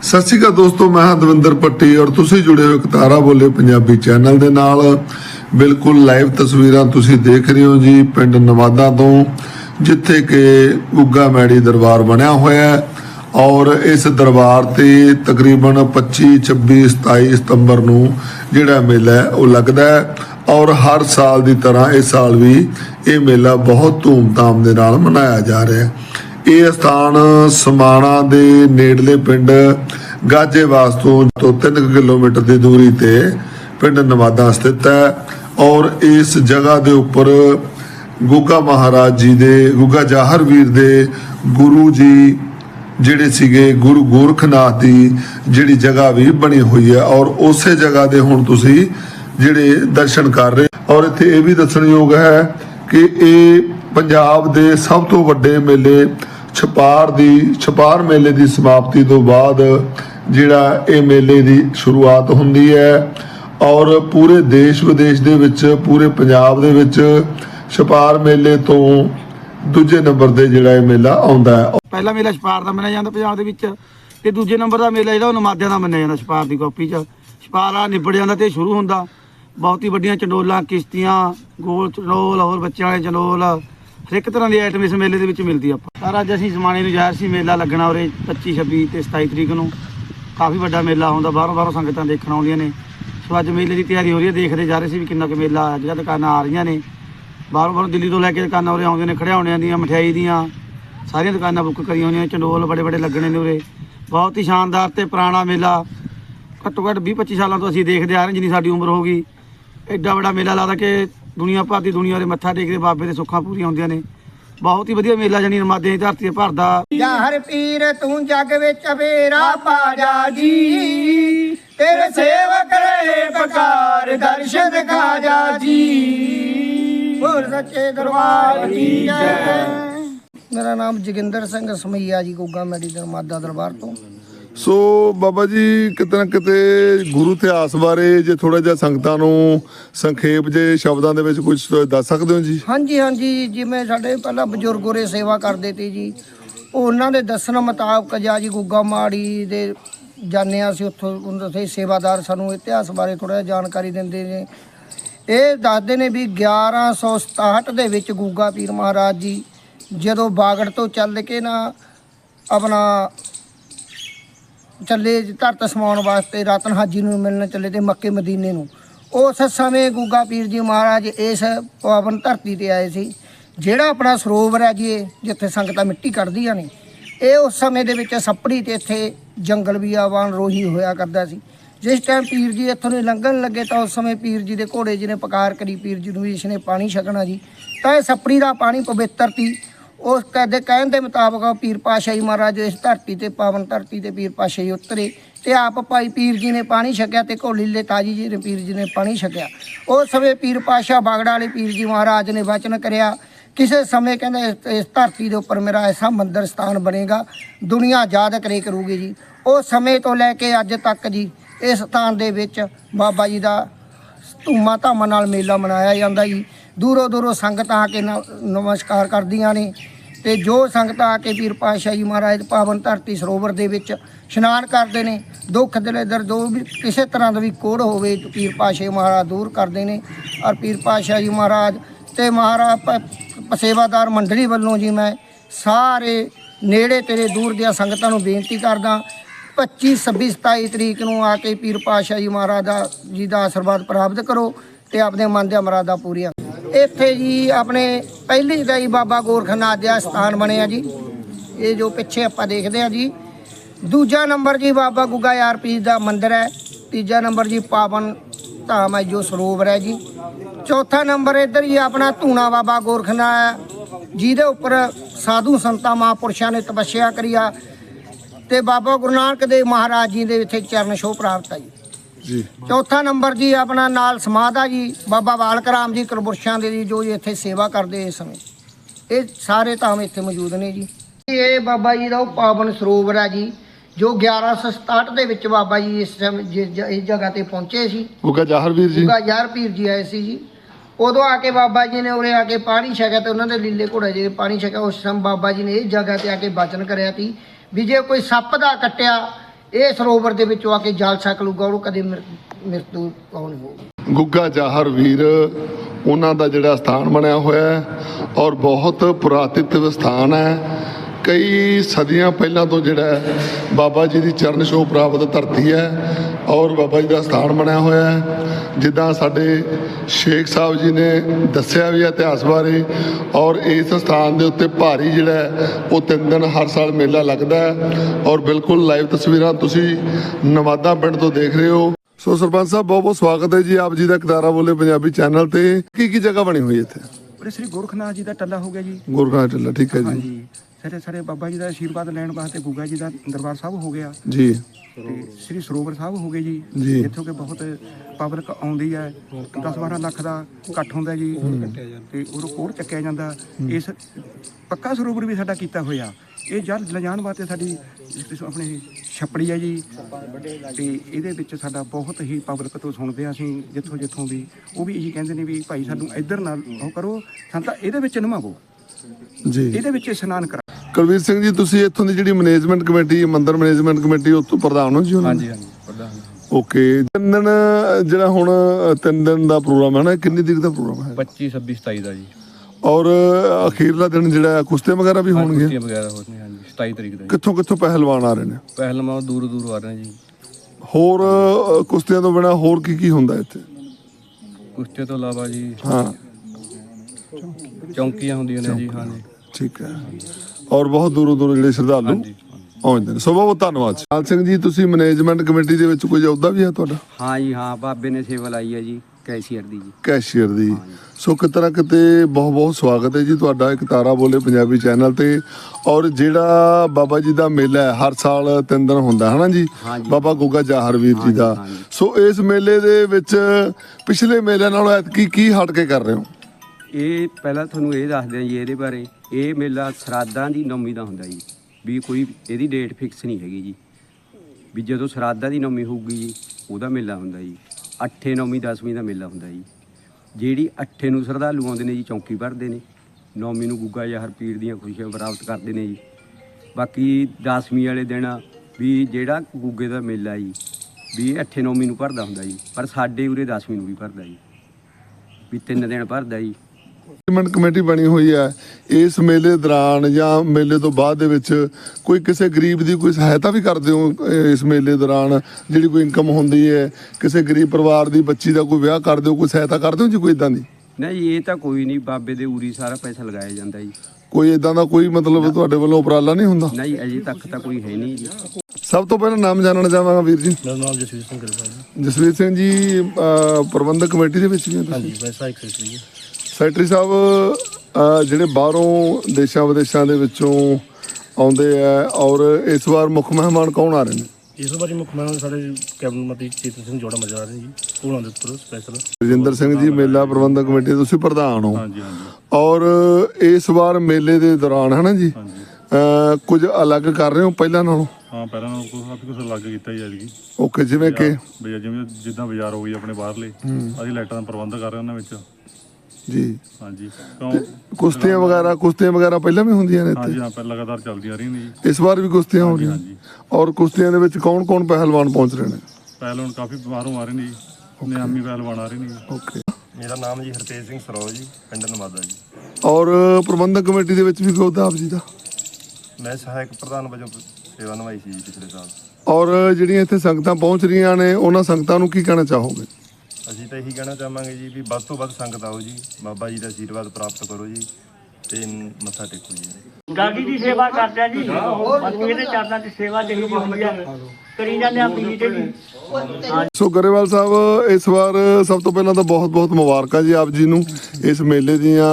ਸਤਿ ਸ਼੍ਰੀ ਅਕਾਲ ਦੋਸਤੋ, ਮੈਂ ਹਾਂ ਦਵਿੰਦਰ ਪੱਟੀ ਔਰ ਤੁਸੀਂ ਜੁੜੇ ਹੋ ਇੱਕ ਤਾਰਾ ਬੋਲੇ ਪੰਜਾਬੀ ਚੈਨਲ ਦੇ ਨਾਲ। ਬਿਲਕੁਲ ਲਾਈਵ ਤਸਵੀਰਾਂ ਤੁਸੀਂ ਦੇਖ ਰਹੇ ਹੋ ਜੀ ਪਿੰਡ ਨਵਾਦਾ ਤੋਂ, ਜਿੱਥੇ ਕਿ ਗੁੱਗਾ ਮੈੜੀ ਦਰਬਾਰ ਬਣਿਆ ਹੋਇਆ ਹੈ ਔਰ ਇਸ ਦਰਬਾਰ ਤੇ ਤਕਰੀਬਨ 25 26 27 ਸਤੰਬਰ ਨੂੰ ਜਿਹੜਾ ਮੇਲਾ ਹੈ, ਉਹ ਲੱਗਦਾ ਹੈ ਔਰ ਹਰ ਸਾਲ ਦੀ ਤਰ੍ਹਾਂ ਇਸ ਸਾਲ ਵੀ ਇਹ ਮੇਲਾ ਬਹੁਤ ਧੂਮਧਾਮ ਦੇ ਨਾਲ ਮਨਾਇਆ ਜਾ ਰਿਹਾ ਹੈ। ਇਹ ਸਥਾਨ ਸਮਾਣਾ ਦੇ ਨੇੜਲੇ ਪਿੰਡ ਗਾਜੇਵਾਸ ਤੋਂ ਤੋਂ 3 ਕਿਲੋਮੀਟਰ ਦੀ ਦੂਰੀ ਤੇ ਪਿੰਡ ਨਵਾਦਾ ਸਥਿਤ ਹੈ ਔਰ ਇਸ ਜਗ੍ਹਾ ਦੇ ਉੱਪਰ ਗੁੱਗਾ ਮਹਾਰਾਜ ਜੀ ਦੇ, ਗੁੱਗਾ ਜਾਹਰ ਵੀਰ ਦੇ ਗੁਰੂ ਜੀ ਜਿਹੜੇ ਸੀਗੇ, ਗੁਰੂ ਗੋਰਖਨਾਥ ਦੀ ਜਿਹੜੀ ਜਗ੍ਹਾ ਵੀ ਬਣੀ ਹੋਈ ਹੈ ਔਰ ਉਸੇ ਜਗ੍ਹਾ ਦੇ ਹੁਣ ਤੁਸੀਂ ਜਿਹੜੇ ਦਰਸ਼ਨ ਕਰ ਰਹੇ ਔਰ ਇੱਥੇ ਇਹ ਵੀ ਦੱਸਣਯੋਗ ਹੈ ਕਿ ਇਹ ਪੰਜਾਬ ਦੇ ਸਭ ਤੋਂ ਵੱਡੇ ਮੇਲੇ ਛਪਾਰ ਦੀ, ਛਪਾਰ ਮੇਲੇ ਦੀ ਸਮਾਪਤੀ ਤੋਂ ਬਾਅਦ ਜਿਹੜਾ ਇਹ ਮੇਲੇ ਦੀ ਸ਼ੁਰੂਆਤ ਹੁੰਦੀ ਹੈ ਔਰ ਪੂਰੇ ਦੇਸ਼ ਵਿਦੇਸ਼ ਦੇ ਵਿੱਚ, ਪੂਰੇ ਪੰਜਾਬ ਦੇ ਵਿੱਚ ਛਪਾਰ ਮੇਲੇ ਤੋਂ ਦੂਜੇ ਨੰਬਰ ਤੇ ਜਿਹੜਾ ਇਹ ਮੇਲਾ ਆਉਂਦਾ ਹੈ। ਪਹਿਲਾ ਮੇਲਾ ਛਪਾਰ ਦਾ ਮੰਨਿਆ ਜਾਂਦਾ ਪੰਜਾਬ ਦੇ ਵਿੱਚ ਤੇ ਦੂਜੇ ਨੰਬਰ ਦਾ ਮੇਲਾ ਜਿਹੜਾ ਉਹ ਨਮਾਦਿਆਂ ਦਾ ਮੰਨਿਆ ਜਾਂਦਾ ਛਪਾਰ ਦੀ ਕਾਪੀ 'ਚ। ਛਪਾਰ ਆ ਨਿਬੜ ਜਾਂਦਾ ਤੇ ਸ਼ੁਰੂ ਹੁੰਦਾ। ਬਹੁਤ ਹੀ ਵੱਡੀਆਂ ਚੰਡੋਲਾਂ, ਕਿਸ਼ਤੀਆਂ, ਗੋਲ ਚੰਡੋਲ, ਹੋਰ ਬੱਚਿਆਂ ਵਾਲੇ ਚੰਡੋਲ ਹਰ ਇੱਕ ਤਰ੍ਹਾਂ ਦੀ ਆਈਟਮ ਇਸ ਮੇਲੇ ਦੇ ਵਿੱਚ ਮਿਲਦੀ ਆ ਆਪਾਂ। ਪਰ ਅੱਜ ਅਸੀਂ ਸਮਾਣੇ ਨੂੰ ਜ਼ਾਹਿਰ ਸੀ, ਮੇਲਾ ਲੱਗਣਾ ਉਰੇ 25 26 ਤੇ 27 ਤਰੀਕ ਨੂੰ। ਕਾਫੀ ਵੱਡਾ ਮੇਲਾ ਹੁੰਦਾ, ਬਾਹਰੋਂ ਬਾਹਰੋਂ ਸੰਗਤਾਂ ਦੇਖਣ ਆਉਂਦੀਆਂ ਨੇ। ਸੋ ਅੱਜ ਮੇਲੇ ਦੀ ਤਿਆਰੀ ਹੋ ਰਹੀ ਹੈ, ਦੇਖਦੇ ਜਾ ਰਹੇ ਸੀ ਵੀ ਕਿੰਨਾ ਕੁ ਮੇਲਾ ਜਿਹੜਾ ਦੁਕਾਨਾਂ ਆ ਰਹੀਆਂ ਨੇ। ਬਾਹਰੋਂ ਬਾਹਰੋਂ ਦਿੱਲੀ ਤੋਂ ਲੈ ਕੇ ਦੁਕਾਨਾਂ ਉਰੇ ਆਉਂਦੀਆਂ ਨੇ ਖੜਿਆਉਣਿਆਂ ਦੀਆਂ, ਮਠਿਆਈ ਦੀਆਂ, ਸਾਰੀਆਂ ਦੁਕਾਨਾਂ ਬੁੱਕ ਕਰੀਆਂ ਹੋਈਆਂ ਚੰਡੋਲ ਬੜੇ ਬੜੇ ਲੱਗਣੇ ਨੇ ਉਰੇ। ਬਹੁਤ ਹੀ ਸ਼ਾਨਦਾਰ ਤੇ ਪੁਰਾਣਾ ਮੇਲਾ। ਘੱਟੋ ਘੱਟ 20 25 ਸਾਲਾਂ ਤੋਂ ਅਸੀਂ ਦੇਖਦੇ ਆ ਰਹੇ ਜਿੰਨੀ ਸਾਡੀ ਉਮਰ ਹੋ ਗਈ। ਐਡਾ ਵੱਡਾ ਮੇਲਾ ਲੱਗਦਾ ਕਿ ਦੁਨੀਆ ਭਰ ਦੀ ਦੁਨੀਆ ਦੇ ਮੱਥਾ ਟੇਕਦੇ ਬਾਬੇ ਦੇ ਸੁੱਖਾਂ ਪੂਰੀਆਂ ਹੁੰਦੀਆਂ ਨੇ। ਬਹੁਤ ਹੀ ਵਧੀਆ ਮੇਲਾ ਜਣੀ ਨਮਾਦੇ ਦੀ ਧਰਤੀ ਤੇ ਭਰਦਾ। ਜਾ ਹਰ ਪੀਰ ਤੂੰ ਜਗ ਵਿੱਚ ਅਵੇਰਾ ਪਾ ਜਾ ਜੀ। ਤੇਰੇ ਸੇਵਕ ਰੇ ਪਕਾਰ ਦਰਸ਼ਨ ਦਿਖਾ ਜਾ ਜੀ। ਬੋਲ ਸੱਚੇ ਦਰਬਾਰ ਕੀ ਜੈ। ਮੇਰਾ ਨਾਮ ਜੋਗਿੰਦਰ ਸਿੰਘ ਸਮਈਆ ਜੀ, ਗੋਗਾ ਮੈਡੀ ਦਰਮਾਦਾ ਦਰਬਾਰ ਤੋਂ। ਸੋ ਬਾਬਾ ਜੀ, ਕਿਤੇ ਨਾ ਕਿਤੇ ਗੁਰੂ ਇਤਿਹਾਸ ਬਾਰੇ ਜੇ ਥੋੜਾ ਜਿਹਾ ਸੰਗਤਾਂ ਨੂੰ ਸੰਖੇਪ ਜੇ ਸ਼ਬਦਾਂ ਦੇ ਵਿੱਚ ਕੁਝ ਦੱਸ ਸਕਦੇ ਹੋ ਜੀ? ਹਾਂਜੀ ਹਾਂਜੀ, ਜਿਵੇਂ ਸਾਡੇ ਪਹਿਲਾਂ ਬਜ਼ੁਰਗ ਉਰੇ ਸੇਵਾ ਕਰਦੇ ਤੇ ਜੀ, ਉਹਨਾਂ ਦੇ ਦੱਸਣ ਮੁਤਾਬਕ ਜਾਂ ਜੀ ਗੁੱਗਾ ਮਾੜੀ ਦੇ ਜਾਣਿਆ ਸੀ ਉੱਥੋਂ, ਉਹਨਾਂ ਦੇ ਸੇਵਾਦਾਰ ਸਾਨੂੰ ਇਤਿਹਾਸ ਬਾਰੇ ਥੋੜਾ ਜਿਹਾ ਜਾਣਕਾਰੀ ਦਿੰਦੇ ਨੇ। ਇਹ ਦੱਸਦੇ ਨੇ ਵੀ 1167 ਦੇ ਵਿੱਚ ਗੁੱਗਾ ਪੀਰ ਮਹਾਰਾਜ ਜੀ ਜਦੋਂ ਬਾਗੜ ਤੋਂ ਚੱਲ ਕੇ ਨਾ ਆਪਣਾ ਚੱਲੇ ਧਰਤ ਸਮਾਉਣ ਵਾਸਤੇ ਰਤਨ ਹਾਜੀ ਨੂੰ ਮਿਲਣ ਚੱਲੇ ਤੇ ਮੱਕੇ ਮਦੀਨੇ ਨੂੰ। ਉਸ ਸਮੇਂ ਗੁੱਗਾ ਪੀਰ ਜੀ ਮਹਾਰਾਜ ਇਸ ਪਾਵਨ ਧਰਤੀ ਤੇ ਆਏ ਸੀ। ਜਿਹੜਾ ਆਪਣਾ ਸਰੋਵਰ ਹੈ ਜੀ ਜਿੱਥੇ ਸੰਗਤਾਂ ਮਿੱਟੀ ਕੱਢਦੀਆਂ ਨੇ, ਇਹ ਉਸ ਸਮੇਂ ਦੇ ਵਿੱਚ ਸੱਪੜੀ ਤੇ ਇੱਥੇ ਜੰਗਲ ਵੀ ਆਵਾਨ ਰੋਹੀ ਹੋਇਆ ਕਰਦਾ ਸੀ। ਜਿਸ ਟਾਈਮ ਪੀਰ ਜੀ ਇੱਥੋਂ ਨੂੰ ਲੰਘਣ ਲੱਗੇ ਤਾਂ ਉਸ ਸਮੇਂ ਪੀਰ ਜੀ ਦੇ ਘੋੜੇ ਜੀ ਨੇ ਪੁਕਾਰ ਕਰੀ, ਪੀਰ ਜੀ ਨੂੰ ਵੀ ਇਸਨੇ ਪਾਣੀ ਛਕਣਾ ਜੀ। ਤਾਂ ਇਹ ਸੱਪੜੀ ਦਾ ਪਾਣੀ ਪਵਿੱਤਰ ਸੀ। ਉਸ ਕਹਦੇ ਕਹਿਣ ਦੇ ਮੁਤਾਬਕ ਉਹ ਪੀਰ ਪਾਸ਼ਾਹੀ ਮਹਾਰਾਜ ਇਸ ਧਰਤੀ ਤੇ, ਪਾਵਨ ਧਰਤੀ ਤੇ ਪੀਰ ਪਾਸ਼ਾਹੀ ਉਤਰੇ ਤੇ ਆਪ ਭਾਈ ਪੀਰ ਜੀ ਨੇ ਪਾਣੀ ਛਕਿਆ ਤੇ ਘੋਲੀਲੇ ਤਾਜੀ ਜੀ ਨੇ ਪੀਰ ਜੀ ਨੇ ਪਾਣੀ ਛਕਿਆ। ਉਸ ਸਮੇਂ ਪੀਰ ਪਾਸ਼ਾ ਬਾਗੜਾ ਵਾਲੇ ਪੀਰ ਜੀ ਮਹਾਰਾਜ ਨੇ ਵਚਨ ਕਰਿਆ, ਕਿਸੇ ਸਮੇਂ ਕਹਿੰਦੇ ਇਸ- ਇਸ ਧਰਤੀ ਦੇ ਉੱਪਰ ਮੇਰਾ ਐਸਾ ਮੰਦਰ ਸਥਾਨ ਬਣੇਗਾ, ਦੁਨੀਆ ਯਾਦ ਕਰੇ ਕਰੂਗੀ ਜੀ। ਉਸ ਸਮੇਂ ਤੋਂ ਲੈ ਕੇ ਅੱਜ ਤੱਕ ਜੀ, ਇਸ ਸਥਾਨ ਦੇ ਵਿੱਚ ਬਾਬਾ ਜੀ ਦਾ ਧੂਮਾ ਧਾਮਾਂ ਨਾਲ ਮੇਲਾ ਮਨਾਇਆ ਜਾਂਦਾ ਜੀ। ਦੂਰੋਂ ਦੂਰੋਂ ਸੰਗਤਾਂ ਆ ਕੇ ਨ- ਨਮਸਕਾਰ ਕਰਦੀਆਂ ਨੇ ਤੇ ਜੋ ਸੰਗਤਾਂ ਆ ਕੇ ਪੀਰ ਪਾਤਸ਼ਾਹ ਜੀ ਮਹਾਰਾਜ ਪਾਵਨ ਧਰਤੀ ਸਰੋਵਰ ਦੇ ਵਿੱਚ ਇਸ਼ਨਾਨ ਕਰਦੇ ਨੇ, ਦੁੱਖ ਦਲਿੱਦਰ ਜੋ ਵੀ ਕਿਸੇ ਤਰ੍ਹਾਂ ਦਾ ਵੀ ਕੋੜ ਹੋਵੇ ਪੀਰ ਪਾਤਸ਼ਾਹ ਮਹਾਰਾਜ ਦੂਰ ਕਰਦੇ ਨੇ ਔਰ ਪੀਰ ਪਾਤਸ਼ਾਹ ਜੀ ਮਹਾਰਾਜ ਤੇ ਮਹਾਰਾਜ ਪ- ਸੇਵਾਦਾਰ ਮੰਡਲੀ ਵੱਲੋਂ ਜੀ ਮੈਂ ਸਾਰੇ ਨੇੜੇ ਤੇਰੇ ਦੂਰ ਦੀਆਂ ਸੰਗਤਾਂ ਨੂੰ ਬੇਨਤੀ ਕਰਦਾ 25 26 27 ਤਰੀਕ ਨੂੰ ਆ ਕੇ ਪੀਰ ਪਾਤਸ਼ਾਹ ਜੀ ਮਹਾਰਾਜ ਦਾ ਜੀ ਦਾ ਆਸ਼ੀਰਵਾਦ ਪ੍ਰਾਪਤ ਕਰੋ ਤੇ ਆਪਣੇ ਮਨ ਦੀਆਂ ਮਰਾਦਾ ਪੂਰੀਆਂ ਇੱਥੇ ਜੀ ਆਪਣੇ ਪਹਿਲੀ ਦਾ ਹੀ ਬਾਬਾ ਗੋਰਖਨਾਥ ਦਾ ਸਥਾਨ ਬਣਿਆ ਜੀ। ਇਹ ਜੋ ਪਿੱਛੇ ਆਪਾਂ ਦੇਖਦੇ ਆ ਜੀ। ਦੂਜਾ ਨੰਬਰ ਜੀ ਬਾਬਾ ਗੁੱਗਾ ਯਾਰ ਪੀਰ ਦਾ ਮੰਦਿਰ ਹੈ। ਤੀਜਾ ਨੰਬਰ ਜੀ ਪਾਵਨ ਧਾਮ ਹੈ ਜੋ ਸਰੋਵਰ ਹੈ ਜੀ। ਚੌਥਾ ਨੰਬਰ ਇੱਧਰ ਹੀ ਆਪਣਾ ਧੂਣਾ ਬਾਬਾ ਗੋਰਖਨਾਥ ਜਿਹਦੇ ਉੱਪਰ ਸਾਧੂ ਸੰਤਾਂ ਮਹਾਂਪੁਰਸ਼ਾਂ ਨੇ ਤਪੱਸਿਆ ਕਰੀਆ ਤੇ ਬਾਬਾ ਗੁਰੂ ਨਾਨਕ ਦੇਵ ਮਹਾਰਾਜ ਜੀ ਦੇ ਇੱਥੇ ਚਰਨ ਛੋਹ ਪ੍ਰਾਪਤ ਹੈ ਜੀ। ਜੀ। ਚੌਥਾ ਨੰਬਰ ਜੀ ਆਪਣਾ ਨਾਲ ਸਮਾਧਾ ਜੀ ਬਾਬਾ ਬਾਲਕ ਰਾਮ ਜੀ ਕੁਲਬੁਰਸ਼ਾਂ ਦੇ ਜੀ ਜੋ ਜੀ ਇੱਥੇ ਸੇਵਾ ਕਰਦੇ ਇਸ ਸਮੇਂ। ਇਹ ਸਾਰੇ ਧਾਮ ਇੱਥੇ ਮੌਜੂਦ ਨੇ ਜੀ। ਇਹ ਬਾਬਾ ਜੀ ਦਾ ਉਹ ਪਾਵਨ ਸਰੋਵਰ ਹੈ ਜੀ ਜੋ 1167 ਦੇ ਵਿੱਚ ਬਾਬਾ ਜੀ ਇਸ ਸਮੇਂ ਜਿਸ ਇਸ ਜਗ੍ਹਾ ਤੇ ਪਹੁੰਚੇ ਸੀ। ਗੁੱਗਾ ਜਾਹਰ ਵੀਰ ਜੀ। ਗੁਗਾ ਯਾਰ ਪੀਰ ਜੀ ਆਏ ਸੀ ਜੀ। ਉਦੋਂ ਆ ਕੇ ਬਾਬਾ ਜੀ ਨੇ ਉਰੇ ਆ ਕੇ ਪਾਣੀ ਛਕਿਆ ਤੇ ਉਹਨਾਂ ਦੇ ਲੀਲੇ ਘੋੜੇ ਜੀ ਪਾਣੀ ਛਕਿਆ। ਉਸ ਸਮੇਂ ਬਾਬਾ ਜੀ ਨੇ ਇਸ ਜਗ੍ਹਾ ਤੇ ਆ ਕੇ ਬਚਨ ਕਰਿਆ ਸੀ ਵੀ ਜੇ ਕੋਈ ਸੱਪ ਦਾ ਕੱਟਿਆ ਇਹ ਸਰੋਵਰ ਦੇ ਵਿੱਚੋਂ ਆ ਕੇ ਜਲ ਛਕ ਲੂਗਾ ਉਹਨੂੰ ਕਦੇ ਮਿਰ- ਮ੍ਰਿਤੂ ਕੌਣ ਹੋਊਗੀ? ਗੁੱਗਾ ਜਾਹਰ ਵੀਰ, ਉਹਨਾਂ ਦਾ ਜਿਹੜਾ ਸਥਾਨ ਬਣਿਆ ਹੋਇਆ ਹੈ ਔਰ ਬਹੁਤ ਪੁਰਾਤਿਤਵ ਸਥਾਨ ਹੈ। ਕਈ ਸਦੀਆਂ ਪਹਿਲਾਂ ਤੋਂ ਜਿਹੜਾ ਬਾਬਾ ਜੀ ਦੀ ਚਰਨ ਛੋਹ ਪ੍ਰਾਪਤ ਧਰਤੀ ਹੈ ਔਰ ਬਾਬਾ ਜੀ ਦਾ ਸਥਾਨ ਬਣਿਆ ਹੋਇਆ ਹੈ। ਜਿੱਦਾਂ ਸਾਡੇ ਸ਼ੇਖ ਸਾਹਿਬ ਜੀ ਨੇ ਦੱਸਿਆ ਵੀ ਇਤਿਹਾਸ ਬਾਰੇ ਔਰ ਇਸ ਸਥਾਨ ਦੇ ਉੱਤੇ ਭਾਰੀ ਜਿਹੜਾ ਉਹ ਤਿੰਨ ਦਿਨ ਹਰ ਸਾਲ ਮੇਲਾ ਲੱਗਦਾ ਹੈ ਔਰ ਬਿਲਕੁਲ ਲਾਈਵ ਤਸਵੀਰਾਂ ਤੁਸੀਂ ਨਵਾਦਾ ਪਿੰਡ ਤੋਂ ਦੇਖ ਰਹੇ ਹੋ। ਸੋ ਸਰਪੰਚ ਸਾਹਿਬ ਬਹੁਤ ਬਹੁਤ ਸਵਾਗਤ ਹੈ ਜੀ ਆਪ ਜੀ ਦਾ ਕਦਾਰਾ ਬੋਲੇ ਪੰਜਾਬੀ ਚੈਨਲ ਤੇ। ਕੀ ਕੀ ਜਗ੍ਹਾ ਬਣੀ ਹੋਈ ਇੱਥੇ? ਉਰੇ ਸ੍ਰੀ ਗੋਰਖਨਾਥ ਜੀ ਦਾ ਟੱਲਾ ਹੋ ਗਿਆ ਜੀ। ਗੁਰਗਾ ਟੱਲਾ ਠੀਕ ਹੈ ਜੀ। ਹਾਂਜੀ। ਸਾਰੇ ਸਾਰੇ ਬਾਬਾ ਜੀ ਦਾ ਆਸ਼ੀਰਵਾਦ ਲੈਣ ਵਾਸਤੇ ਗੁੱਗਾ ਜੀ ਦਾ ਦਰਬਾਰ ਸਾਹਿਬ ਹੋ ਗਿਆ। ਜੀ। ਤੇ ਸ੍ਰੀ ਸਰੋਵਰ ਸਾਹਿਬ ਹੋ ਗਏ ਜੀ। ਇੱਥੋਂ ਕੇ ਬਹੁਤ ਪਬਲਿਕ ਆਉਂਦੀ ਹੈ। 10-12 ਲੱਖ ਦਾ ਇਕੱਠ ਹੁੰਦਾ ਜੀ। ਤੇ ਉਹ ਕੋੜ ਚੱਕਿਆ ਜਾਂਦਾ। ਇਸ ਪੱਕਾ ਸਰੋਵਰ ਵੀ ਸਾਡਾ ਕੀਤਾ ਹੋਇਆ। ਇਹ ਜਲ ਲਿਜਾਣ ਵਾਸਤੇ ਸਾਡੀ ਆਪਣੀ ਛੱਪੜੀ ਹੈ ਜੀ। ਤੇ ਇਹਦੇ ਵਿੱਚ ਸਾਡਾ ਬਹੁਤ ਹੀ ਪਬਲਿਕ ਤੋਂ ਸੁਣਦੇ ਹਾਂ ਅਸੀਂ ਜਿੱਥੋਂ ਜਿੱਥੋਂ ਵੀ। ਉਹ ਵੀ ਇਹੀ ਕਹਿੰਦੇ ਨੇ ਵੀ ਭਾਈ ਸਾਨੂੰ ਇੱਧਰ ਨਾਲ ਉਹ ਕਰੋ ਸਾਨੂੰ ਤਾਂ ਇਹਦੇ ਵਿੱਚ ਨਮਾਵੋ। ਜੀ। ਇਹਦੇ ਵਿੱਚ ਇਸ਼ਨਾਨ ਕਰਾ ਕੁਲਵੀਰ ਸਿੰਘ ਜੀ ਤੁਸੀਂ ਇੱਥੋਂ ਦੀ ਜਿਹੜੀ ਮੈਨੇਜਮੈਂਟ ਕਮੇਟੀ ਮੰਦਿਰ ਮੈਨੇਜਮੈਂਟ ਕਮੇਟੀ ਉੱਥੋਂ ਪ੍ਰਧਾਨ ਹੋ ਜੀ ਉਹਨਾਂ ਦੇ? ਹਾਂਜੀ ਪ੍ਰਧਾਨ ਓਕੇ ਤਿੰਨ ਦਿਨ ਜਿਹੜਾ ਹੁਣ ਤਿੰਨ ਦਿਨ ਦਾ ਪ੍ਰੋਗਰਾਮ ਹੈ ਨਾ ਕਿੰਨੀ ਤਰੀਕ ਦਾ ਪ੍ਰੋਗਰਾਮ ਹੈ? 25 26 27 ਦਾ ਜੀ। ਔਰ ਅਖੀਰਲਾ ਦਿਨ ਜਿਹੜਾ ਕੁਸ਼ਤੇ ਵਗੈਰਾ ਵੀ ਹੋਣਗੇ ਕੁਸ਼ਤੀਆਂ ਵਗੈਰਾ ਹੋਣੀਆਂ ਹਾਂਜੀ 27 ਤਰੀਕ ਦਾ ਕਿੱਥੋਂ ਕਿੱਥੋਂ ਪਹਿਲਵਾਨ ਆ ਰਹੇ ਨੇ? ਪਹਿਲਵਾਨ ਦੂਰ ਦੂਰ ਆ ਰਹੇ ਨੇ ਜੀ। ਹੋਰ ਕੁਸ਼ਤੀਆਂ ਤੋਂ ਬਿਨਾ ਹੋਰ ਕੀ ਕੀ ਹੁੰਦਾ ਇੱਥੇ? ਕੁਸ਼ਤੇ ਤੋਂ ਇਲਾਵਾ ਜੀ ਹਾਂ। ਚੌਂਕੀਆਂ ਹੁੰਦੀਆਂ ਨੇ ਜੀ ਹਾਂਜੀ। ਠੀਕ ਹੈ। ਔਰ ਬਹੁਤ ਦੂਰੋਂ ਦੂਰੋਂ ਜਿਹੜੇ ਸ਼ਰਧਾਲੂ ਪਹੁੰਚਦੇ ਨੇ। ਸੋ ਬਹੁਤ ਬਹੁਤ ਧੰਨਵਾਦ। ਲਾਲ ਸਿੰਘ ਜੀ ਤੁਸੀਂ ਮੈਨੇਜਮੈਂਟ ਕਮੇਟੀ ਦੇ ਵਿੱਚ ਕੋਈ ਅਹੁਦਾ ਵੀ ਹੈ ਤੁਹਾਡਾ? ਹਾਂ ਜੀ ਹਾਂ ਬਾਬੇ ਨੇ ਸੇਵਾ ਲਾਈ ਹੈ ਜੀ ਕੈਸ਼ੀਅਰ ਦੀ ਜੀ। ਕੈਸ਼ੀਅਰ ਦੀ। ਸੋ ਕਿਤੇ ਨਾ ਕਿਤੇ ਬਹੁਤ ਬਹੁਤ ਸਵਾਗਤ ਹੈ ਜੀ ਤੁਹਾਡਾ ਇੱਕ ਤਾਰਾ ਬੋਲੇ ਪੰਜਾਬੀ ਚੈਨਲ ਤੇ। ਔਰ ਜਿਹੜਾ ਬਾਬਾ ਜੀ ਦਾ ਮੇਲਾ ਹੈ ਹਰ ਸਾਲ ਤਿੰਨ ਦਿਨ ਹੁੰਦਾ ਹੈ ਨਾ ਜੀ। ਬਾਬਾ ਗੋਗਾ ਜਾਹਰ ਵੀਰ ਜੀ ਦਾ। ਸੋ ਇਸ ਮੇਲੇ ਦੇ ਵਿੱਚ ਪਿਛਲੇ ਮੇਲਿਆਂ ਨਾਲੋਂ ਐਤਕੀ ਕੀ ਹਟ ਕੇ ਕਰ ਰਹੇ ਹੋ? ਇਹ ਪਹਿਲਾਂ ਤੁਹਾਨੂੰ ਇਹ ਦੱਸਦੇ ਹਾਂ ਜੀ ਇਹਦੇ ਬਾਰੇ। ਇਹ ਮੇਲਾ ਸਰਾਦਾਂ ਦੀ ਨੌਮੀ ਦਾ ਹੁੰਦਾ ਜੀ। ਵੀ ਕੋਈ ਇਹਦੀ ਡੇਟ ਫਿਕਸ ਨਹੀਂ ਹੈਗੀ ਜੀ। ਵੀ ਜਦੋਂ ਸਰਾਦਾਂ ਦੀ ਨੌਮੀ ਹੋਊਗੀ ਜੀ, ਉਹਦਾ ਮੇਲਾ ਹੁੰਦਾ ਜੀ। ਅੱਠੇ ਨੌਮੀ 10ਵੀਂ ਦਾ ਮੇਲਾ ਹੁੰਦਾ ਜੀ। ਜਿਹੜੀ ਅੱਠੇ ਨੂੰ ਸ਼ਰਧਾਲੂ ਆਉਂਦੇ ਨੇ ਜੀ, ਚੌਂਕੀ ਭਰਦੇ ਨੇ। ਨੌਮੀ ਨੂੰ ਗੁੱਗਾ ਯਾਹਰ ਪੀਰ ਦੀਆਂ ਖੁਸ਼ੀਆਂ ਪ੍ਰਾਪਤ ਕਰਦੇ ਨੇ ਜੀ। ਬਾਕੀ 10ਵੀਂ ਵਾਲੇ ਦਿਨ ਵੀ ਜਿਹੜਾ ਗੁੱਗੇ ਦਾ ਮੇਲਾ ਜੀ, ਵੀ ਇਹ ਅੱਠੇ ਨੌਮੀ ਨੂੰ ਭਰਦਾ ਹੁੰਦਾ ਜੀ। ਪਰ ਸਾਡੇ ਉਰੇ 10ਵੀਂ ਨੂੰ ਵੀ ਭਰਦਾ ਜੀ। ਵੀ ਤਿੰਨ ਦਿਨ ਭਰਦਾ ਜੀ। ਮੈਨੇਜਮੈਂਟ ਕਮੇਟੀ ਬਣੀ ਹੋਈ ਹੈ। ਇਸ ਮੇਲੇ ਦੌਰਾਨ ਜਾਂ ਮੇਲੇ ਤੋਂ ਬਾਅਦ ਦੇ ਵਿੱਚ ਕੋਈ ਕਿਸੇ ਗਰੀਬ ਦੀ ਕੋਈ ਸਹਾਇਤਾ ਵੀ ਕਰਦੇ ਹੋ ਇਸ ਮੇਲੇ ਦੌਰਾਨ ਜਿਹੜੀ ਕੋਈ ਇਨਕਮ ਹੁੰਦੀ ਹੈ। ਕਿਸੇ ਗਰੀਬ ਪਰਿਵਾਰ ਦੀ ਬੱਚੀ ਦਾ ਕੋਈ ਵਿਆਹ ਕਰਦੇ ਹੋ ਕੋਈ ਸਹਾਇਤਾ ਕਰਦੇ ਹੋ ਜੀ ਕੋਈ ਇਦਾਂ ਦੀ? ਨਹੀਂ ਇਹ ਤਾਂ ਕੋਈ ਨਹੀਂ ਬਾਬੇ ਦੇ ਉਰੀ ਸਾਰਾ ਪੈਸਾ ਲਗਾਇਆ ਜਾਂਦਾ ਜੀ। ਕੋਈ ਇਦਾਂ ਦਾ ਕੋਈ ਮਤਲਬ ਤੁਹਾਡੇ ਵੱਲੋਂ ਉਪਰਾਲਾ ਨਹੀਂ ਹੁੰਦਾ? ਨਹੀਂ ਅਜੇ ਤੱਕ ਤਾਂ ਕੋਈ ਹੈ ਨਹੀਂ ਜੀ। ਸਭ ਤੋਂ ਪਹਿਲਾਂ ਨਾਮ ਜਾਣਨਾ ਚਾਹਾਂਗਾ ਵੀਰ ਜੀ। ਮੇਰਾ ਨਾਮ ਜਸਵੀਰ ਸਿੰਘ ਗਿੱਲ ਜੀ। ਜਸਵੀਰ ਸਿੰਘ ਜੀ ਪ੍ਰਬੰਧਕ ਕਮੇਟੀ ਦੇ ਵਿੱਚ ਵੀ ਹੋ ਤੁਸੀਂ? ਹਾਂਜੀ ਮੈਂ ਸਹਾਇਕ ਸੈਕਟਰੀ ਜੀ ਸੈਕਟਰੀ ਸਾਹਿਬ ਜਿਹੜੇ ਬਾਹਰੋਂ ਦੇਸ਼ਾਂ ਵਿਦੇਸ਼ਾਂ ਦੇ ਵਿੱਚੋਂ ਆਉਂਦੇ ਆ ਔਰ ਇਸ ਵਾਰ ਮੁੱਖ ਮਹਿਮਾਨ ਕੌਣ ਆ ਰਹੇ ਨੇ? ਇਸ ਵਾਰੀ ਮੁੱਖ ਮਹਿਮਾਨ ਸਾਡੇ ਕੈਬਨਿਟ ਮੰਤਰੀ ਚੇਤਨ ਸਿੰਘ ਜੋੜਾ ਮਜਾ ਰਹੇ ਜੀ ਉਹਨਾਂ ਦੇ ਉੱਪਰ ਸਪੈਸ਼ਲ ਰਜਿੰਦਰ ਸਿੰਘ ਜੀ ਮੇਲਾ ਪ੍ਰਬੰਧਕ ਕਮੇਟੀ ਦੇ ਤੁਸੀਂ ਪ੍ਰਧਾਨ ਹੋ। ਹਾਂਜੀ ਹਾਂਜੀ। ਔਰ ਇਸ ਵਾਰ ਮੇਲੇ ਦੇ ਦੌਰਾਨ ਹੈ ਨਾ ਜੀ ਕੁਝ ਅਲੱਗ ਕਰ ਰਹੇ ਹੋ ਪਹਿਲਾਂ ਨਾਲੋਂ? ਹਾਂ ਪਹਿਲਾਂ ਨਾਲੋਂ ਕੁਝ ਕਾਫੀ ਕੁਝ ਅਲੱਗ ਕੀਤਾ ਜੀ ਐਤਕੀ ਓਕੇ ਜਿਵੇਂ ਕਿ? ਬਈ ਜਿਵੇਂ ਜਿੱਦਾਂ ਬਾਜ਼ਾਰ ਹੋ ਗਈ ਆਪਣੇ ਬਾਹਰਲੇ ਅਸੀਂ ਲਾਈਟਾਂ ਦਾ ਪ੍ਰਬੰਧ ਕਰ ਰਹੇ ਹਾਂ ਉਹਨਾਂ ਵਿੱਚ। ਜੀ। ਹਾਂਜੀ ਕਿਉਂ? ਕੁਸ਼ਤੀਆਂ ਵਗੈਰਾ ਕੁਸ਼ਤੀਆਂ ਵਗੈਰਾ ਪਹਿਲਾਂ ਵੀ ਹੁੰਦੀਆਂ ਨੇ ਇੱਥੇ? ਹਾਂਜੀ ਹਾਂ ਪਹਿਲਾਂ ਲਗਾਤਾਰ ਚੱਲਦੀਆਂ ਰਹੀਆਂ ਨੇ ਜੀ। ਇਸ ਵਾਰ ਵੀ ਕੁਸ਼ਤੀਆਂ ਹੋ ਰਹੀਆਂ? ਹਾਂਜੀ। ਔਰ ਕੁਸ਼ਤੀਆਂ ਦੇ ਵਿੱਚ ਕੌਣ-ਕੌਣ ਪਹਿਲਵਾਨ ਪਹੁੰਚ ਰਹੇ ਨੇ? ਪਹਿਲਾਂ ਕਾਫੀ ਬਾਹਰੋਂ ਆ ਰਹੇ ਨੇ ਜੀ। ਨਿਆਮੀ ਪਹਿਲਵਾਨ ਆ ਰਹੇ ਨੇ ਜੀ। ਓਕੇ ਮੇਰਾ ਨਾਮ ਜੀ ਹਰਤੇਜ ਸਿੰਘ ਸਰੋਜ ਜੀ ਪਿੰਡ ਨਵਾਦਾ ਜੀ। ਔਰ ਪ੍ਰਬੰਧਕ ਕਮੇਟੀ ਦੇ ਵਿੱਚ ਵੀ ਗੋਦਾ ਆਪ ਜੀ ਦਾ? ਮੈਂ ਸਹਾਇਕ ਪ੍ਰਧਾਨ ਵਜੋਂ ਸੇਵਾ ਨਿਭਾਈ ਸੀ ਜੀ ਪਿਛਲੇ ਸਾਲ। ਔਰ ਜਿਹੜੀਆਂ ਇੱਥੇ ਸੰਗਤਾਂ ਪਹੁੰਚ ਰਹੀਆਂ ਨੇ ਉਹਨਾਂ ਸੰਗਤਾਂ ਨੂੰ ਕੀ ਕਹਿਣਾ ਚਾਹੋਗੇ? ਅਸੀਂ ਤਾਂ ਇਹੀ ਕਹਿਣਾ ਚਾਹਾਂਗੇ ਜੀ ਵੀ ਵੱਧ ਤੋਂ ਵੱਧ ਸੰਗਤ ਆਓ ਜੀ ਬਾਬਾ ਜੀ ਦਾ ਆਸ਼ੀਰਵਾਦ ਪ੍ਰਾਪਤ ਕਰੋ ਜੀ ਤੇ ਮੱਥਾ ਟੇਕੋ ਜੀ। ਗਾਗੀ ਦੀ ਸੇਵਾ ਕਰਦੇ ਆ ਜੀ। ਸਾਨੂੰ ਇਹਦੇ ਚਰਨਾਂ ਦੀ ਸੇਵਾ ਜਿਹੜੀ ਵੀ ਹੁੰਦੀ ਆ। ਕਰੀ ਜਾਂਦੇ ਆ ਪੀੜੀ ਤੇ ਵੀ ਸੋ ਗਰੇਵਾਲ ਸਾਹਿਬ ਇਸ ਵਾਰ ਸਭ ਤੋਂ ਪਹਿਲਾਂ ਤਾਂ ਬਹੁਤ-ਬਹੁਤ ਮੁਬਾਰਕਾਂ ਜੀ ਆਪ ਜੀ ਨੂੰ ਇਸ ਮੇਲੇ ਦੀਆਂ।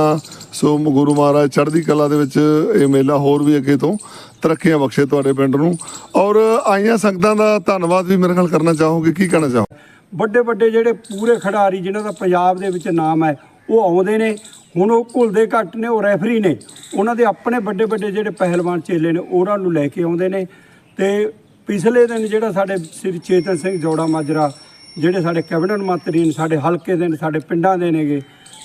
ਸੋ ਗੁਰੂ ਮਹਾਰਾਜ ਚੜ੍ਹਦੀ ਕਲਾ ਦੇ ਵਿੱਚ ਇਹ ਮੇਲਾ ਹੋਰ ਵੀ ਅੱਗੇ ਤੋਂ ਤਰੱਕੀਆਂ ਬਖਸ਼ੇ ਤੁਹਾਡੇ ਪਿੰਡ ਨੂੰ। ਔਰ ਆਈਆਂ ਸੰਗਤਾਂ ਦਾ ਧੰਨਵਾਦ ਵੀ ਮੇਰੇ ਨਾਲ ਕਰਨਾ ਚਾਹੋਗੇ ਕੀ ਕਹਿਣਾ ਚਾਹੋ ਵੱਡੇ ਵੱਡੇ ਜਿਹੜੇ ਪੂਰੇ ਖਿਡਾਰੀ ਜਿਨ੍ਹਾਂ ਦਾ ਪੰਜਾਬ ਦੇ ਵਿੱਚ ਨਾਮ ਹੈ, ਉਹ ਆਉਂਦੇ ਨੇ। ਹੁਣ ਉਹ ਘੁਲਦੇ ਘੱਟ ਨੇ, ਉਹ ਰੈਫਰੀ ਨੇ। ਉਹਨਾਂ ਦੇ ਆਪਣੇ ਵੱਡੇ ਵੱਡੇ ਜਿਹੜੇ ਪਹਿਲਵਾਨ ਚੇਲੇ ਨੇ, ਉਹਨਾਂ ਨੂੰ ਲੈ ਕੇ ਆਉਂਦੇ ਨੇ। ਤੇ ਪਿਛਲੇ ਦਿਨ ਜਿਹੜਾ ਸਾਡੇ ਸ੍ਰੀ ਚੇਤਨ ਸਿੰਘ ਜੋੜਾ ਮਾਜਰਾ, ਜਿਹੜੇ ਸਾਡੇ ਕੈਬਨਿਟ ਮੰਤਰੀ ਨੇ, ਸਾਡੇ ਹਲਕੇ ਦੇ ਨੇ, ਸਾਡੇ ਪਿੰਡਾਂ ਦੇ ਨੇਗੇ,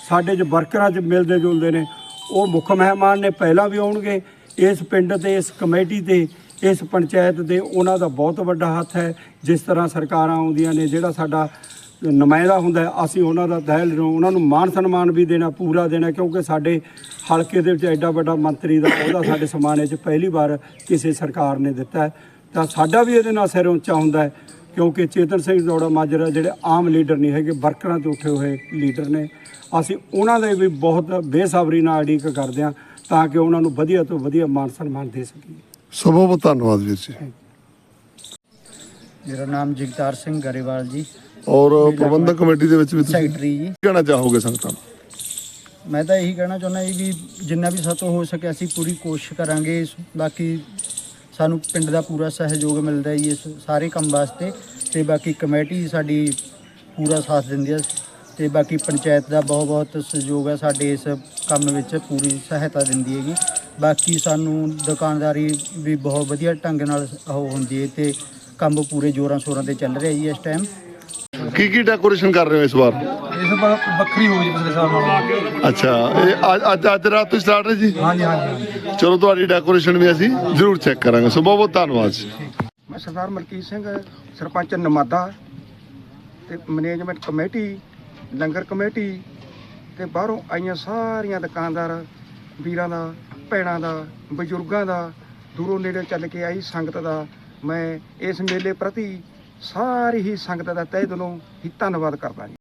ਸਾਡੇ ਚ ਵਰਕਰਾਂ ਚ ਮਿਲਦੇ ਜੁਲਦੇ ਨੇ, ਉਹ ਮੁੱਖ ਮਹਿਮਾਨ ਨੇ, ਪਹਿਲਾਂ ਵੀ ਆਉਣਗੇ। ਇਸ ਪਿੰਡ ਤੇ, ਇਸ ਕਮੇਟੀ ਤੇ ਇਸ ਪੰਚਾਇਤ ਦੇ ਉਹਨਾਂ ਦਾ ਬਹੁਤ ਵੱਡਾ ਹੱਥ ਹੈ। ਜਿਸ ਤਰ੍ਹਾਂ ਸਰਕਾਰਾਂ ਆਉਂਦੀਆਂ ਨੇ, ਜਿਹੜਾ ਸਾਡਾ ਨੁਮਾਇੰਦਾ ਹੁੰਦਾ ਅਸੀਂ ਉਹਨਾਂ ਦਾ ਦਹਿਲ ਉਹਨਾਂ ਨੂੰ ਮਾਨ ਸਨਮਾਨ ਵੀ ਦੇਣਾ, ਪੂਰਾ ਦੇਣਾ, ਕਿਉਂਕਿ ਸਾਡੇ ਹਲਕੇ ਦੇ ਵਿੱਚ ਐਡਾ ਵੱਡਾ ਮੰਤਰੀ ਦਾ ਉਹਦਾ ਸਾਡੇ ਸਮਾਨੇ 'ਚ ਪਹਿਲੀ ਵਾਰ ਕਿਸੇ ਸਰਕਾਰ ਨੇ ਦਿੱਤਾ ਤਾਂ ਸਾਡਾ ਵੀ ਇਹਦੇ ਨਾਲ ਸਿਰ ਉੱਚਾ ਹੁੰਦਾ ਹੈ, ਕਿਉਂਕਿ ਚੇਤਨ ਸਿੰਘ ਦੌੜਾ ਮਾਜਰਾ ਜਿਹੜੇ ਆਮ ਲੀਡਰ ਨਹੀਂ ਹੈਗੇ, ਵਰਕਰਾਂ ਤੋਂ ਉੱਠੇ ਹੋਏ ਲੀਡਰ ਨੇ। ਅਸੀਂ ਉਹਨਾਂ ਦੇ ਵੀ ਬਹੁਤ ਬੇਸਬਰੀ ਨਾਲ ਉਡੀਕ ਕਰਦੇ ਹਾਂ, ਤਾਂ ਕਿ ਉਹਨਾਂ ਨੂੰ ਵਧੀਆ ਤੋਂ ਵਧੀਆ ਮਾਨ ਸਨਮਾਨ ਦੇ ਸਕੀਏ। ਸੋ ਬਹੁਤ ਬਹੁਤ ਧੰਨਵਾਦ ਵੀਰ ਜੀ। ਮੇਰਾ ਨਾਮ ਜਗਤਾਰ ਸਿੰਘ ਗਰੇਵਾਲ ਜੀ। ਔਰ ਪ੍ਰਬੰਧਕ ਕਮੇਟੀ ਦੇ ਵਿੱਚ ਵੀ ਤੁਸੀਂ ਸੈਕਟਰੀ ਜੀ। ਕਹਿਣਾ ਚਾਹੋਗੇ ਸੰਗਤਾਂ ਨੂੰ? ਮੈਂ ਤਾਂ ਇਹੀ ਕਹਿਣਾ ਚਾਹੁੰਦਾ ਜੀ ਵੀ ਜਿੰਨਾ ਵੀ ਸਾਤੋਂ ਹੋ ਸਕੇ ਅਸੀਂ ਪੂਰੀ ਕੋਸ਼ਿਸ਼ ਕਰਾਂਗੇ। ਇਸ- ਬਾਕੀ ਸਾਨੂੰ ਪਿੰਡ ਦਾ ਪੂਰਾ ਸਹਿਯੋਗ ਮਿਲਦਾ ਜੀ ਇਸ ਸਾਰੇ ਕੰਮ ਵਾਸਤੇ। ਤੇ ਬਾਕੀ ਕਮੇਟੀ ਸਾਡੀ ਪੂਰਾ ਸਾਥ ਦਿੰਦੀ ਹੈ ਤੇ ਬਾਕੀ ਪੰਚਾਇਤ ਦਾ ਬਹੁਤ ਬਹੁਤ ਸਹਿਯੋਗ ਹੈ ਸਾਡੇ ਇਸ ਕੰਮ ਵਿੱਚ ਪੂਰੀ ਸਹਾਇਤਾ ਦਿੰਦੀ ਹੈਗੀ। ਬਾਕੀ ਸਾਨੂੰ ਦੁਕਾਨਦਾਰੀ ਵੀ ਬਹੁਤ ਵਧੀਆ ਢੰਗ ਨਾਲ ਉਹ ਹੁੰਦੀ ਹੈ ਤੇ ਕੰਮ ਪੂਰੇ ਜੋਰਾਂ ਸ਼ੋਰਾਂ ਤੇ ਚੱਲ ਰਿਹਾ ਜੀ ਇਸ ਟਾਈਮ ਕੀ ਕੀ ਡੈਕੋਰੇਸ਼ਨ ਕਰ ਰਹੇ ਹੋ ਇਸ ਵਾਰ? ਇਸ ਵਾਰ ਵੱਖਰੀ ਹੋ ਗਈ ਪਿਛਲੇ ਸਾਲ ਨਾਲੋਂ। ਅੱਛਾ ਇਹ ਅੱਜ ਅੱਜ ਅੱਜ ਰਾਤ ਤੋਂ ਸਟਾਰਟ ਹੈ ਜੀ? ਹਾਂਜੀ ਹਾਂਜੀ। ਚਲੋ ਤੁਹਾਡੀ ਡੈਕੋਰੇਸ਼ਨ ਵੀ ਅਸੀਂ ਜ਼ਰੂਰ ਚੈੱਕ ਕਰਾਂਗੇ। ਸੋ ਬਹੁਤ ਬਹੁਤ ਧੰਨਵਾਦ ਜੀ। ਮੈਂ ਸਰਦਾਰ ਮਲਕੀਤ ਸਿੰਘ ਸਰਪੰਚ ਨਮਾਦਾ ਤੇ ਮੈਨੇਜਮੈਂਟ ਕਮੇਟੀ ਲੰਗਰ ਕਮੇਟੀ ਤੇ ਬਾਹਰੋਂ ਆਈਆਂ ਸਾਰੀਆਂ ਦੁਕਾਨਦਾਰ ਵੀਰਾਂ ਦਾ ਭੈਣਾਂ ਦਾ, ਬਜ਼ੁਰਗਾਂ ਦਾ, ਦੂਰੋਂ ਨੇੜੇ ਚੱਲ ਕੇ ਆਈ ਸੰਗਤ ਦਾ, ਮੈਂ ਇਸ ਮੇਲੇ ਪ੍ਰਤੀ ਸਾਰੀ ਹੀ ਸੰਗਤ ਦਾ ਤਹਿ ਦਿਲੋਂ ਹੀ ਧੰਨਵਾਦ ਕਰਦਾ ਜੀ।